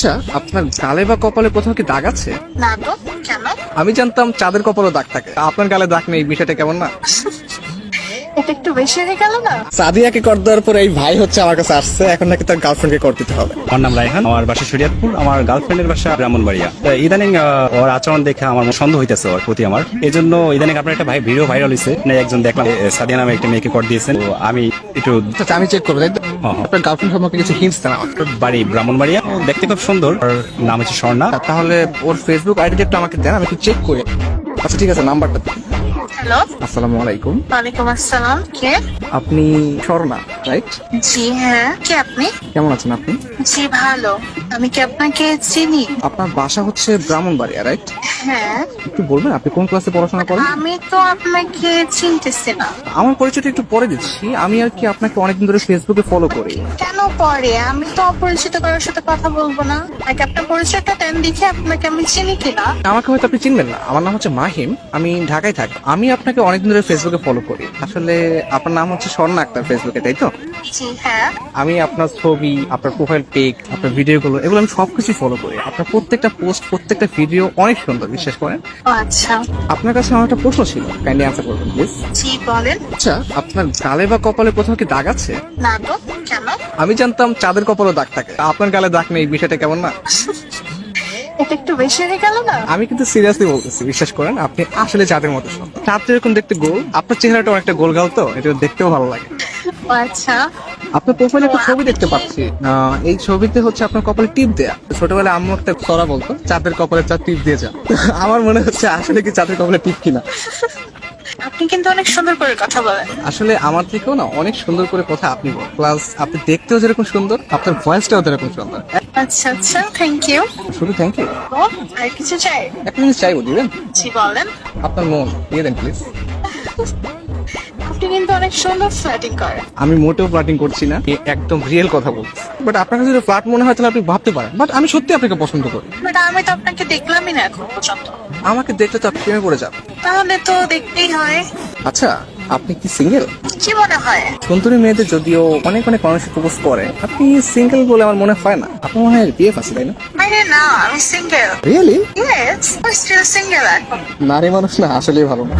আচ্ছা আপনার গালে বা কপালে কোথাও কি দাগ আছে? না তো কেন? আমি জানতাম চাঁদের কপালে দাগ থাকে। আপনার গালে দাগ নেই বিষয়টা কেমন না? এটা একটু বেশি হয়ে গেল না? সাদিয়াকে কর দেওয়ার পরে এই ভাই হচ্ছে আমার কাছে আসছে এখন নাকি তার গার্লফ্রেন্ডকে কর দিতে হবে। আমার নাম রায়হান আমার বাসা শরিয়াতপুর আমার গার্লফ্রেন্ডের বাসা ব্রাহ্মণবাড়িয়া। তো ইদানিং আহ, ওর আচরণ দেখে আমার সন্দেহ হইতেছে ওর প্রতি আমার। এই জন্য ইদানিং আপনার একটা ভাই ভিডিও ভাইরাল হয়েছে একজন দেখলাম সাদিয়া নামে একটা মেয়েকে কর দিয়েছেন। আমি একটু আচ্ছা আমি চেক করব তাই তো। আপনার গার্লফ্রেন্ড সম্পর্কে কিছু হিন্টস দেন বাড়ি ব্রাহ্মণবাড়িয়া। ও দেখতে খুব সুন্দর। ওর নাম হচ্ছে স্বর্ণা। তাহলে ওর ফেসবুক আইডিটা একটু আমাকে দেন আমি একটু চেক করি আচ্ছা ঠিক আছে নাম্বারটা দিন। হ্যালো আসসালামু আলাইকুম। ওয়ালাইকুম আসসালাম। কে? আপনি স্বর্ণা রাইট জি হ্যাঁ। কে আপনি? কেমন আছেন আপনি? জি ভালো। আমি কি আপনাকে চিনি? আপনার বাসা হচ্ছে ব্রাহ্মণবাড়িয়া রাইট হ্যাঁ। একটু বলবেন আপনি কোন ক্লাসে পড়াশোনা করেন? আমি তো আপনাকে চিনতেছি না। আমার পরিচয়টা একটু পরে দিচ্ছি। আমি আর কি আপনাকে অনেকদিন ধরে ফেসবুকে ফলো করি। কেন পরে আমি তো অপরিচিত কারোর সাথে কথা বলব না। আগে আপনার পরিচয়টা দেন দেখে আপনাকে আমি চিনি কিনা। আমাকে হয়তো আপনি চিনবেন না। আমার নাম হচ্ছে মাহিম। আমি ঢাকায় থাকি। আমি আপনাকে অনেকদিন ধরে ফেসবুকে ফলো করি। আসলে আপনার নাম হচ্ছে স্বর্ণা আক্তার ফেসবুকে তাই তো? জি হ্যাঁ। আমি আপনার ছবি আপনার প্রোফাইল পিক আপনার ভিডিও গুলো এগুলো আমি সবকিছু ফলো করি। আপনার প্রত্যেকটা পোস্ট প্রত্যেকটা ভিডিও অনেক সুন্দর বিশ্বাস করেন? আচ্ছা। আপনার কাছে আমার একটা প্রশ্ন ছিল কাইন্ডলি আনসার করবেন প্লিজ জি বলেন। আচ্ছা আপনার গালে বা কপালে কোথাও কি দাগ আছে? না তো কেন? আমি জানতাম চাঁদের কপালে দাগ থাকে। আপনার গালে দাগ নেই বিষয়টা কেমন না? এটা একটু বেশি হয়ে গেল না? আমি কিন্তু সিরিয়াসলি বলতেছি বিশ্বাস করেন আপনি আসলে চাঁদের মতো সুন্দর। চাঁদ যেরকম দেখতে গোল আপনার চেহারাটা অনেকটা গোল গাল তো এটা দেখতেও ভালো লাগে। আচ্ছা। আপনার প্রোফাইলে একটা ছবি দেখতে পাচ্ছি। এই ছবিতে হচ্ছে আপনার কপালে টিপ দেয়া। ছোটবেলায় আম্মু একটা সরা বলতো চাঁদের কপালে চাঁদ টিপ দিয়ে যা। আমার মনে হচ্ছে আসলে কি চাঁদের কপালে টিপ কিনা। আপনি কিন্তু অনেক সুন্দর করে কথা বলেন। আসলে আমার থেকেও না অনেক সুন্দর করে কথা আপনি বলেন। প্লাস আপনি দেখতেও যেরকম সুন্দর আপনার ভয়েসটাও যেরকম সুন্দর। আচ্ছা আচ্ছা থ্যাংক ইউ শুধু থ্যাংক ইউ আর কিছু চাই? এক মিনিট চাইব দিবেন? জি বলেন। আপনার মন দিয়ে দেন প্লিজ অনেক সুন্দর ফ্ল্যাটিং করেন। আমি মোটেও ফ্লাটিং করছি না। এ একদম রিয়েল কথা বলছি বাট আপনার কাছে যদি ফ্ল্যাট মনে হয় তাহলে আপনি ভাবতে পারেন। বাট আমি সত্যি আপনাকে পছন্দ করি। বাট আমি তো আপনাকে দেখলামই না এখন পর্যন্ত। আমাকে দেখলে তো আপনি প্রেমে পড়ে যাবেন। তাহলে তো দেখতেই হয়। আচ্ছা আপনি কি সিঙ্গেল কি মনে হয়? সুন্দরী মেয়েদের যদিও অনেক অনেক মানুষ প্রপোজ করে আপনি সিঙ্গেল বলে আমার মনে হয় না। আপনার মনে হয় বিয়ে আছে তাই না? আরে না আমি সিঙ্গেল রিয়েলি ইয়েস আমি স্টিল সিঙ্গেল এখন। নারী মানুষ না আসলেই ভালো না।